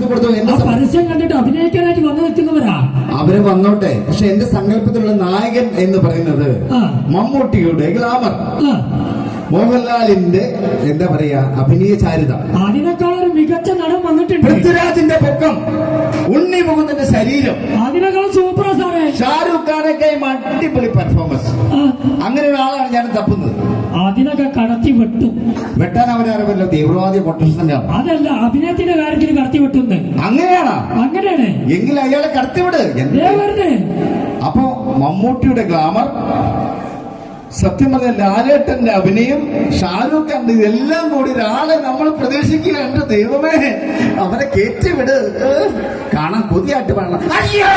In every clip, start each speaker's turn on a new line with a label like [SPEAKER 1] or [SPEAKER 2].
[SPEAKER 1] പ്രശസ്തി കൊടുത്തു എന്റെ
[SPEAKER 2] പരസ്യം കണ്ടിട്ട് അഭിനയിക്കാനായിട്ട് വന്നു നിൽക്കുന്നവരാ?
[SPEAKER 1] അവർ വന്നോട്ടെ. പക്ഷെ എന്റെ സങ്കല്പത്തിലുള്ള നായകൻ എന്ന് പറയുന്നത്. മമ്മൂട്ടിയുടെ ഗ്ലാമർ. മോഹൻലാലിന്റെ എന്താ പറയാ അഭിനയ ചാരിത.
[SPEAKER 2] അതിനേക്കാൾ ഒരു മികച്ച നടൻ വന്നിട്ടുണ്ട്.
[SPEAKER 1] പൃഥ്വിരാജിന്റെ പൊക്കം ഉണ്ണി മുകുന്ദന്റെ ശരീരം.
[SPEAKER 2] അതിനേക്കാളും സൂപ്പർ സാറേ.
[SPEAKER 1] ഷാരൂഖ് ഖാനൊക്കെ അടിപൊളി പെർഫോമൻസ് അങ്ങനെ ഒരാളാണ് ഞാൻ തപ്പുന്നത്.
[SPEAKER 2] അതിനൊക്കെ കടത്തി വെട്ടു.
[SPEAKER 1] വെട്ടാൻ അവരറിവല്ലോ തീവ്രവാദി പൊട്ടൻസിന്റെ
[SPEAKER 2] അതല്ല അഭിനയത്തിന്റെ കാര്യത്തിൽ കടത്തി വെട്ടുന്ന്
[SPEAKER 1] അങ്ങനെയാണോ.
[SPEAKER 2] അങ്ങനെയാണ്.
[SPEAKER 1] എങ്കിൽ അയാളെ കടത്തിവിട്. എന്തേ
[SPEAKER 2] ദേ വരുന്നേ
[SPEAKER 1] അപ്പോ മമ്മൂട്ടിയുടെ ഗ്ലാമർ സത്യം പറഞ്ഞ ലാലേട്ടന്റെ അഭിനയം ഷാരൂഖ് ഖാന്റെ ഇതെല്ലാം കൂടി ഒരാളെ നമ്മൾ പ്രതീക്ഷിക്കുക എന്റെ ദൈവമേ അവരെ കയറ്റിവിട് കാണാൻ കൊതിയായിട്ട് പാടണം. അയ്യോ!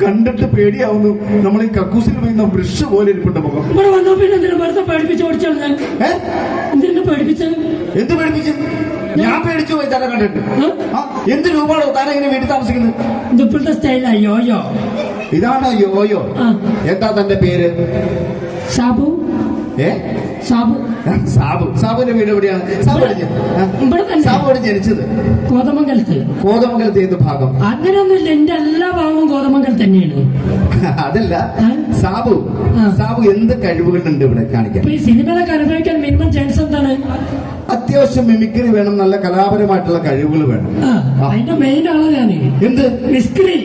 [SPEAKER 1] കണ്ടിട്ട് പേടിയാവുന്നു. നമ്മൾ ഈ കക്കൂസിൽ വീഴുന്ന വൃക്ഷ പോലെ ഇരിപ്പുണ്ട് മുഖം. എന്ത് പേടിപ്പിച്ചു? ഞാൻ പേടിച്ചു പോയി തന്നെ കണ്ടിട്ട്. ആ, എന്ത് രൂപമാണോ താൻ എങ്ങനെ വീട്ടിൽ താമസിക്കുന്നത്?
[SPEAKER 2] ഇത് ഇപ്പോഴത്തെ സ്റ്റൈലാ യോയോ.
[SPEAKER 1] ഇതാണോ യോയോ.
[SPEAKER 2] ആ.
[SPEAKER 1] എന്താ തന്റെ പേര്?
[SPEAKER 2] സാബു.
[SPEAKER 1] ഏ?
[SPEAKER 2] സാബു.
[SPEAKER 1] സാബു. സാബുവിന്റെ വീട് എവിടെയാണ്? സാബു എവിടെ ജനി- ആ?
[SPEAKER 2] ഇവിടെ തന്നെ.
[SPEAKER 1] സാബു എവിടെ ജനിച്ചത്?
[SPEAKER 2] കോതമംഗലത്ത്.
[SPEAKER 1] കോതമംഗലത്ത് ഏത് ഭാഗം?
[SPEAKER 2] അങ്ങനെയൊന്നുമില്ല എന്റെ എല്ലാ ഭാഗവും കോതമംഗലം തന്നെയാണ്.
[SPEAKER 1] അതല്ല? സാബു. സാബു എന്ത് കഴിവുകളുണ്ട് ഇവിടെ കാണിക്കാൻ?
[SPEAKER 2] സിനിമയിലൊക്കെ അനുഭവിക്കാൻ മിനിമം ചാൻസ് എന്താണ്?
[SPEAKER 1] അത്യാവശ്യം മിമിക്രി വേണം നല്ല കലാപരമായിട്ടുള്ള കഴിവുകൾ വേണം.
[SPEAKER 2] അതിന്റെ മെയിൻ ആളാണ് ഞാൻ
[SPEAKER 1] എന്ത്?
[SPEAKER 2] മിസ്ക്രി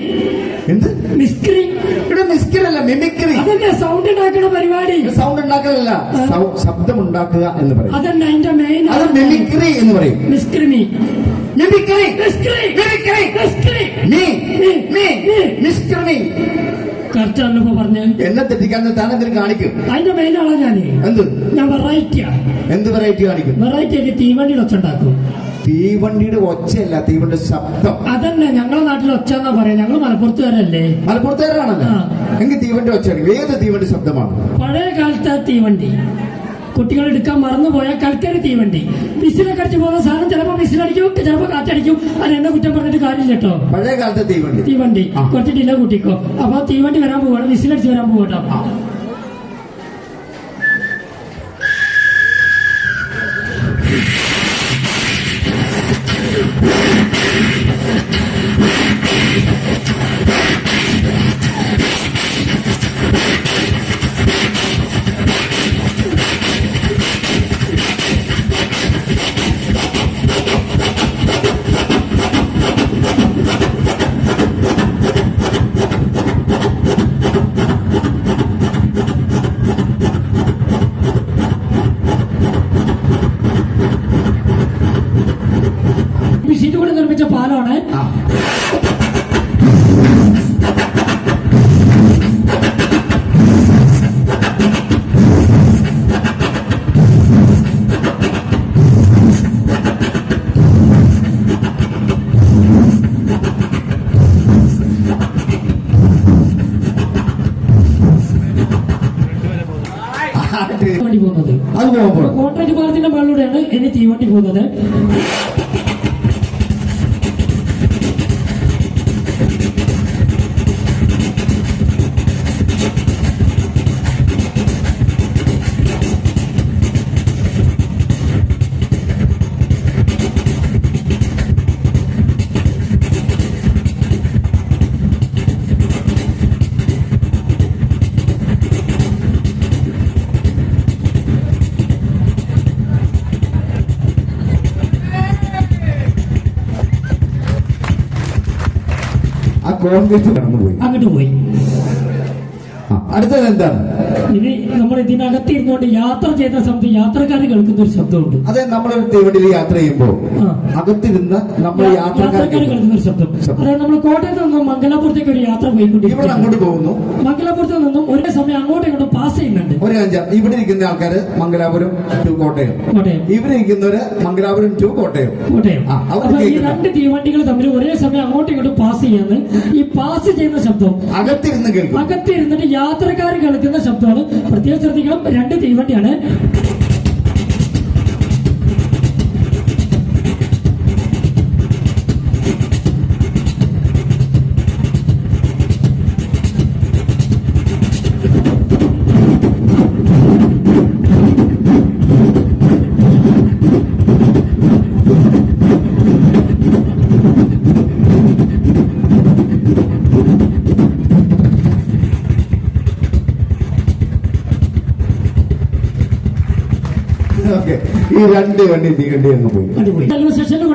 [SPEAKER 1] എന്ത്?
[SPEAKER 2] മിസ്ക്രി.
[SPEAKER 1] ഇവിടെ മിമിക്രി അല്ല മിമിക്രി.
[SPEAKER 2] അതന്നെ സൗണ്ട് ഉണ്ടാക്കുന്ന പരിപാടി.
[SPEAKER 1] സൗണ്ട് ഉണ്ടാക്കലല്ല ശബ്ദം ഉണ്ടാക്കുക എന്ന് പറയും.
[SPEAKER 2] അതന്നെ അതിന്റെ മെയിൻ
[SPEAKER 1] അത് മിമിക്രി എന്ന് പറയും.
[SPEAKER 2] മിസ്ക്രിമി
[SPEAKER 1] മിമിക്രി.
[SPEAKER 2] മിസ്ക്രി.
[SPEAKER 1] മിമിക്രി.
[SPEAKER 2] മിസ്ക്രി.
[SPEAKER 1] നീ
[SPEAKER 2] നീ, മിസ്ക്രിമി.
[SPEAKER 1] മിസ്ക്രി
[SPEAKER 2] കറക്റ്റ് ആണല്ലോ പറഞ്ഞു.
[SPEAKER 1] എന്നെ തെറ്റിക്കാൻ താൻ എന്തിനും കാണിക്കും?
[SPEAKER 2] അതിന്റെ മെയിൻ ആളാ ഞാൻ
[SPEAKER 1] എന്ത്?
[SPEAKER 2] ഞാൻ വെറൈറ്റിയാ
[SPEAKER 1] എന്ത് വെറൈറ്റി കാണിക്കും?
[SPEAKER 2] വെറൈറ്റി ആയിട്ട് തീവണ്ടി ഒച്ചുണ്ടാക്കും
[SPEAKER 1] തീവണ്ടിയുടെ ഒച്ചയല്ല തീവണ്ടിയുടെ ശബ്ദം.
[SPEAKER 2] അതന്നെ ഞങ്ങളെ നാട്ടിൽ ഒച്ച എന്നാ പറയാ? ഞങ്ങൾ മലപ്പുറത്തുകാരല്ലേ?
[SPEAKER 1] മലപ്പുറത്തേരാണല്ലോ
[SPEAKER 2] ആ.
[SPEAKER 1] എങ്കിൽ തീവണ്ടി ഒച്ച ഏത് തീവണ്ടി ശബ്ദമാണ്?
[SPEAKER 2] പഴയ കാലത്തെ തീവണ്ടി. കുട്ടികൾ എടുക്കാൻ മറന്നുപോയ കൽക്കരി തീവണ്ടി. വിസിലൊക്കെ അടിച്ചു പോകുന്ന സാധനം ചിലപ്പോ വിസിലടിക്കും ചിലപ്പോ കാറ്റടിക്കും. അത് എന്നെ കുറ്റം പറഞ്ഞിട്ട് കാര്യമില്ല കേട്ടോ.
[SPEAKER 1] പഴയ കാലത്തെ തീവണ്ടി.
[SPEAKER 2] തീവണ്ടി.
[SPEAKER 1] കുറച്ചിട്ടില്ല
[SPEAKER 2] കുറച്ച് ഡില കൂട്ടിക്കോ. അപ്പൊ തീവണ്ടി വരാൻ പോവാണ് വിസിലടിച്ച് വരാൻ പോകട്ടോ തീവണ്ടി പോകുന്നത്.
[SPEAKER 1] കോൺഗ്രസ് കടന്നുപോയി.
[SPEAKER 2] അങ്ങോട്ട് പോയി.
[SPEAKER 1] അടുത്തത് എന്താണ്?
[SPEAKER 2] ഇനി നമ്മൾ ഇതിനകത്തിരുന്നുകൊണ്ട് യാത്ര ചെയ്യുന്ന സമയത്ത് യാത്രക്കാർ കേൾക്കുന്ന ഒരു ശബ്ദമുണ്ട്.
[SPEAKER 1] അതെ നമ്മൾ തീവണ്ടിയിൽ യാത്ര ചെയ്യുമ്പോൾ. അകത്തിരുന്ന് നമ്മൾ
[SPEAKER 2] യാത്രക്കാർ കേൾക്കുന്ന ഒരു ശബ്ദം. അതായത് നമ്മൾ കോട്ടയത്ത് നിന്നും മംഗലാപുരത്തേക്ക് ഒരു യാത്ര
[SPEAKER 1] ഇവിടെ
[SPEAKER 2] പോയിക്കൊണ്ടിരിക്കുന്നു
[SPEAKER 1] അങ്ങോട്ട് പോകുന്നു.
[SPEAKER 2] മംഗലാപുരത്ത് നിന്നും ഒരേ സമയം അങ്ങോട്ടും ഇങ്ങോട്ടും പാസ് ചെയ്യുന്നുണ്ട്.
[SPEAKER 1] ഒരു അഞ്ചാം ഇവിടെ ഇരിക്കുന്ന ആൾക്കാര് മംഗലാപുരം ടു കോട്ടയം.
[SPEAKER 2] കോട്ടയം.
[SPEAKER 1] ഇവിടെ ഇരിക്കുന്നവര് മംഗലാപുരം ടു കോട്ടയം.
[SPEAKER 2] കോട്ടയം. ഈ രണ്ട് തീവണ്ടികൾ തമ്മിൽ ഒരേ സമയം അങ്ങോട്ടും ഇങ്ങോട്ടും പാസ് ചെയ്യുന്നത് ഈ പാസ് ചെയ്യുന്ന ശബ്ദം
[SPEAKER 1] അകത്തിരുന്ന് കേൾക്കും.
[SPEAKER 2] അകത്തിരുന്നിട്ട് യാത്രക്കാർ കേൾക്കുന്ന ശബ്ദമാണ് പ്രത്യേകം ശ്രദ്ധിക്കണം. രണ്ട് തീവണ്ടിയാണ്.
[SPEAKER 1] ഈ രണ്ട് വണ്ടി തീകണ്ടി അങ്ങ് പോയി.
[SPEAKER 2] സ്റ്റേഷനിൽ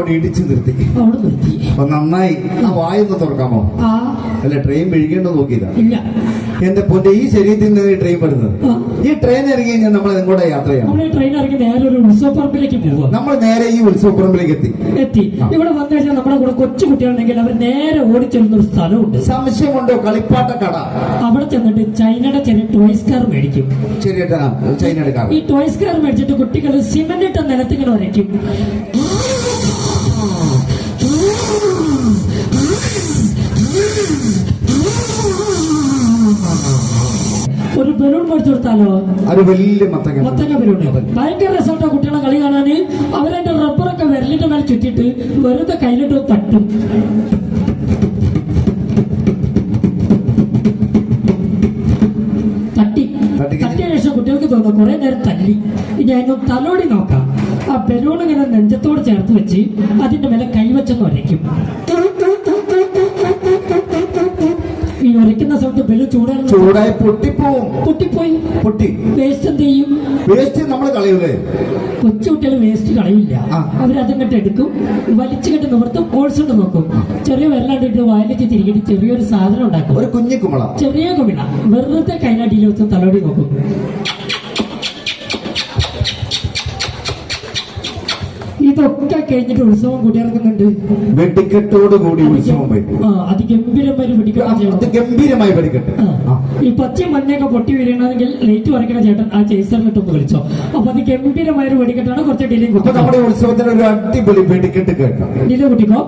[SPEAKER 1] അവിടെ ഇടിച്ചു നിർത്തി.
[SPEAKER 2] അവിടെ നിർത്തി.
[SPEAKER 1] അപ്പൊ നന്നായി. ആ വായൊന്ന് തുറക്കാമോ അല്ല ട്രെയിൻ വിഴുകേണ്ടത് നോക്കിയതാ എന്റെ പൊന്റെ ഈ ശരീരത്തിൽ നിന്ന് ട്രെയിൻ പെടുന്നത്. ഈ ട്രെയിൻ ഇറങ്ങി കഴിഞ്ഞാൽ നമ്മൾ കൂടെ യാത്ര
[SPEAKER 2] ചെയ്യാം? ട്രെയിൻ ഇറങ്ങി നേരെ ഒരു ഉത്സവപ്പറമ്പിലേക്ക് പോവുക
[SPEAKER 1] നമ്മൾ നേരെ ഈ ഉത്സവപ്പുറമ്പിലേക്ക് എത്തി.
[SPEAKER 2] എത്തി. ഇവിടെ വന്നു കഴിഞ്ഞാൽ നമ്മുടെ കൂടെ കൊച്ചു കുട്ടികളുണ്ടെങ്കിൽ അവർ നേരെ ഓടിച്ചെല്ലുന്ന ഒരു സ്ഥലമുണ്ട്.
[SPEAKER 1] സംശയമുണ്ടോ? കളിപ്പാട്ട കട
[SPEAKER 2] അവിടെ ചെന്നിട്ട് ചൈനയുടെ ചെറിയ ടോയ്സ് കാർ മേടിക്കും.
[SPEAKER 1] ചെറിയ ചൈനയുടെ കാർ
[SPEAKER 2] ഈ ടോയ്സ് കാർ മേടിച്ചിട്ട് കുട്ടികൾ സിമന്റ് ഇട്ട നിലത്തിങ്ങനെ ഉരയ്ക്കും ഒരു ബലൂൺ മേടിച്ചു കൊടുത്താലോ
[SPEAKER 1] അത് വലിയ മത്തങ്ങ
[SPEAKER 2] മത്തങ്ങ ബലൂൺ. ഭയങ്കര രസമായിട്ടോ കുട്ടികളെ കളി കാണാന്. അവരെന്റെ റബ്ബറൊക്കെ വിരലിന്റെ മേലെ ചുറ്റിട്ട് വെറുതെ കയ്യിലിട്ട് തട്ടും. തട്ടി.
[SPEAKER 1] തട്ടി
[SPEAKER 2] തട്ടിയ ശേഷം കുട്ടികൾക്ക് തോന്നുന്നു കുറെ നേരം തല്ലി. ഇനി അതിന് തലോടി നോക്കാം. ആ ബലൂൺ ഇങ്ങനെ നെഞ്ചത്തോട് ചേർത്ത് വെച്ച് അതിന്റെ മേലെ കൈവച്ചെന്ന് ഉരയ്ക്കും ഈ ഉരയ്ക്കുന്ന സമയത്ത് ബലൂൺ ചൂടായിരുന്നു
[SPEAKER 1] ചൂടായി പൊട്ടിപ്പോവും.
[SPEAKER 2] പൊട്ടിപ്പോയി.
[SPEAKER 1] പൊട്ടി.
[SPEAKER 2] വേസ്റ്റ് എന്ത് ചെയ്യും
[SPEAKER 1] വേസ്റ്റ് നമ്മൾ കളയൂലേ?
[SPEAKER 2] കൊച്ചുകുട്ടികൾ വേസ്റ്റ് കളയില്ല. അവരതങ്ങട്ട് എടുക്കും. വലിച്ചുകെട്ട് നിവർത്തും. ഹോൾസ് കൊണ്ട് നോക്കും. ചെറിയ വെള്ളാണ്ടിട്ട് വായിലേക്ക് തിരികിട്ട് ചെറിയൊരു സാധനം ഉണ്ടാക്കും.
[SPEAKER 1] ഒരു കുഞ്ഞു കുമിള
[SPEAKER 2] ചെറിയ കുമിള. വെറുതെ കൈനാട്ടിയിൽ വെച്ച് തലോടി നോക്കും. ഇതൊക്കെ കഴിഞ്ഞിട്ട് ഉത്സവം കൂട്ടിയിറക്കുന്നുണ്ട്
[SPEAKER 1] വെടിക്കെട്ടോട് കൂടി ഉത്സവം
[SPEAKER 2] അതിഗംഭീരമായി
[SPEAKER 1] അത് ഗംഭീരമായി വെടിക്കെട്ട്.
[SPEAKER 2] ഈ പച്ച മഞ്ഞൊക്കെ പൊട്ടി വീഴണമെങ്കിൽ ലൈറ്റ് വരയ്ക്കണ ചേട്ടൻ. ആ ചേസറിലിട്ടൊന്ന് വിളിച്ചോ. അപ്പൊ അത് ഗംഭീരമായ ഒരു വെടിക്കെട്ടാണ്. കുറച്ച് ഡിലേ
[SPEAKER 1] നമ്മുടെ ഉത്സവത്തിന് ഒരു അടിപൊളി വെടിക്കെട്ട് കേട്ടോ.
[SPEAKER 2] ഡിലേ കുട്ടിക്കോ?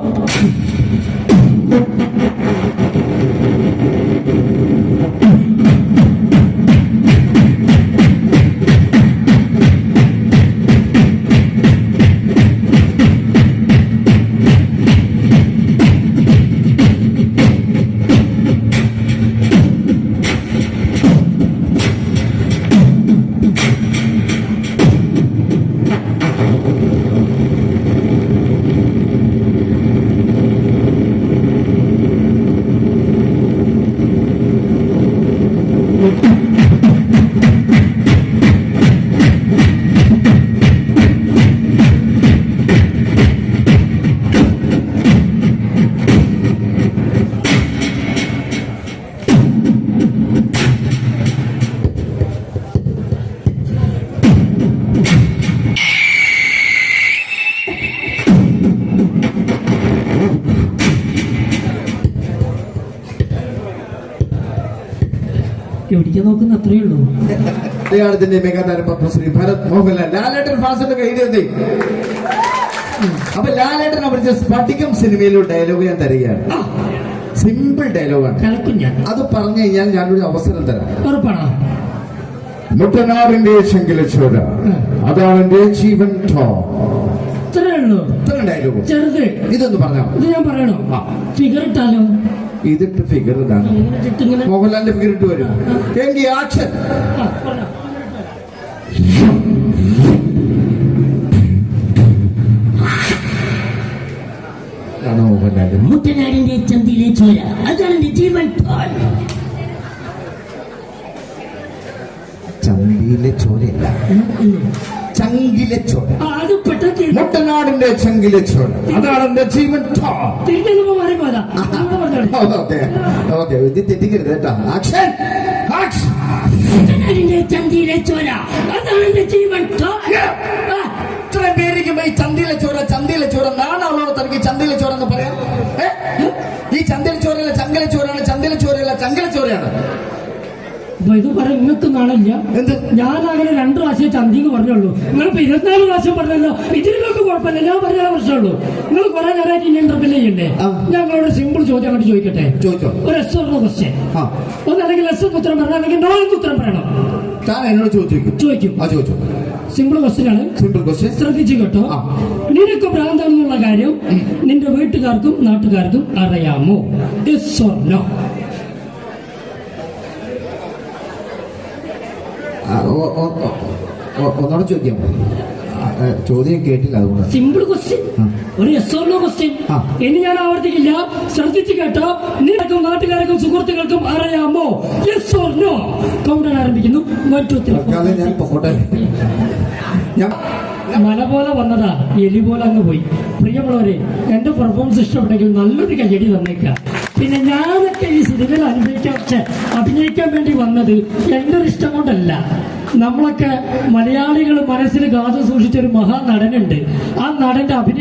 [SPEAKER 2] എവിടേക്ക് നോക്കുന്ന അത്രേ ഉള്ളൂ.
[SPEAKER 1] മലയാളത്തിന്റെ മെഗാതാരം പത്മശ്രീ ഭരത് മോഹൻലാൽ. ലാലേട്ടൻ ഫാസിന്റെ കയ്യിലെത്തി അപ്പൊ ലാലേട്ടൻ അഭിനയിച്ച സ്പടികം സിനിമയിലെ ഡയലോഗ് ഞാൻ തരികയാണ്. സിമ്പിൾ ഡയലോഗാണ്
[SPEAKER 2] കളക്കും ഞാൻ.
[SPEAKER 1] അത് പറഞ്ഞു കഴിഞ്ഞാൽ ഞാനൊരു അവസരം തരാം.
[SPEAKER 2] ഉറപ്പാണോ?
[SPEAKER 1] മുട്ടനാടിന്റെ ശങ്കിലച്ചോര അതാണ് എന്റെ ജീവൻ ടോ.
[SPEAKER 2] ഇത്രേ ഉള്ളൂ.
[SPEAKER 1] ഇത്ര ഡയലോഗ്
[SPEAKER 2] ചെറുത്.
[SPEAKER 1] ഇതൊന്ന് പറഞ്ഞോ
[SPEAKER 2] ഇത് ഞാൻ പറയണോ? ഫിഗർ ഇട്ടാലോ?
[SPEAKER 1] ഇതിട്ട് ഫിഗർ ഇതാണ് മോഹൻലാലിന്റെ ഫിഗർ ഇട്ട് വരും. എങ്കിൽ ആക്ഷൻ.
[SPEAKER 2] ആ, പറഞ്ഞോ.
[SPEAKER 1] ആണ് മോഹൻലാൽ
[SPEAKER 2] മുട്ടനാടിന്റെ ചന്തിയിലെ ചോര. അതാണ് എന്റെ ജീവൻ പാൽ.
[SPEAKER 1] ചന്തിയിലെ ചോരയല്ല. ചങ്കിലെ ചോര മുട്ടനാടിന്റെ ചങ്കിലെ ചോര അതാണ് എന്റെ ജീവൻ. ഓക്കെ. ഓക്കെ. ഇത് തെറ്റിക്കരുത് കേട്ടോ. ആക്ഷൻ. ആക്ഷൻ.
[SPEAKER 2] ചന്തിയിലെ ചോര അതാണ് എന്റെ ജീവൻ. പാൽ ആ,
[SPEAKER 1] ഇത്രയും പേരിക്കുമ്പോ ഈ ചന്തിയിലെ ചോര ചന്തിയിലെ ചോര തനിക്ക് ചന്തിയിലെ ചോര എന്ന് പറയാം ഏ? ഈ ചന്തിയിലെ ചോരല്ല ചങ്കലെ ചോരാണ് ചന്തിയിലെ ചോരല്ല
[SPEAKER 2] അപ്പൊ ഇത് പറയും നിങ്ങൾക്ക് നാണില്ല
[SPEAKER 1] എന്ത്?
[SPEAKER 2] ഞാൻ അങ്ങനെ രണ്ടു പ്രാവശ്യം ചന്തിക്ക് പറഞ്ഞുള്ളൂ. നിങ്ങളിപ്പോ ഇരുപത്തിനാല് പ്രാവശ്യം പറഞ്ഞല്ലോ. ഇതിനൊക്കെ കുഴപ്പമില്ല. ഞാൻ പറഞ്ഞ പ്രശ്നമുള്ളൂ. നിങ്ങൾ കുറെ നേരമായിട്ട് ഇനി ഇന്റർവ്യൂ ചെയ്യണ്ടേ. ഞങ്ങളോട് സിമ്പിൾ ചോദ്യം അങ്ങോട്ട് ചോദിക്കട്ടെ?
[SPEAKER 1] ചോദിച്ചോ.
[SPEAKER 2] ഒരു എസ് പറഞ്ഞ ക്വസ്റ്റ്യൻ ഒന്നല്ലെങ്കിൽ എസ് ഉത്തരം പറയണം അല്ലെങ്കിൽ നോ എന്ന് ഉത്തരം പറയണം.
[SPEAKER 1] താൻ എന്നോട് ചോദിച്ചു
[SPEAKER 2] ചോദിക്കും.
[SPEAKER 1] ആ ചോദിച്ചു.
[SPEAKER 2] സിമ്പിൾ ക്വസ്റ്റ്യൻ ആണ്.
[SPEAKER 1] സിമ്പിൾ ക്വസ്റ്റ്യൻ
[SPEAKER 2] ശ്രദ്ധിച്ചു കേട്ടോ. നിനക്ക് ഭ്രാന്താണെന്നുള്ള കാര്യം നിന്റെ വീട്ടുകാർക്കും നാട്ടുകാർക്കും അറിയാമോ? എസ് ഓർ നോ
[SPEAKER 1] ഒന്നോടെ ചോദിക്കാം. ചോദ്യം കേട്ടില്ല അതുകൊണ്ട്.
[SPEAKER 2] സിമ്പിൾ ക്വസ്റ്റ്യൻ ഒരു എസ് ഓർ നോ ക്വസ്റ്റ്യൻ. ഇനി ഞാൻ ആവർത്തിക്കില്ല. ശ്രദ്ധിച്ചു കേട്ടോ. നിനക്കും നാട്ടുകാർക്കും സുഹൃത്തുക്കൾക്കും അറിയാമോ? എസ് ഓർ നോ കൗണ്ടർ ആരംഭിക്കുന്നു.
[SPEAKER 1] ഞാൻ പൊക്കോട്ടെ. ഞാൻ
[SPEAKER 2] മല പോലെ വന്നതാ. എലി പോലെ അങ്ങ് പോയി. പ്രിയമുള്ളവരെ എന്റെ പെർഫോമൻസ് ഇഷ്ടപ്പെട്ടെങ്കിൽ നല്ലൊരു കയ്യടി തന്നേക്കാം. പിന്നെ ഞാനൊക്കെ ഈ സിനിമയിൽ അനുഭവിക്കാൻ അഭിനയിക്കാൻ വേണ്ടി വന്നത് എന്റെ ഒരു ഇഷ്ടം കൊണ്ടല്ല. നമ്മളൊക്കെ മലയാളികൾ മനസ്സിൽ ഗാഥ സൂക്ഷിച്ച ഒരു മഹാനടനുണ്ട്. ആ നടന്റെ അഭിനയ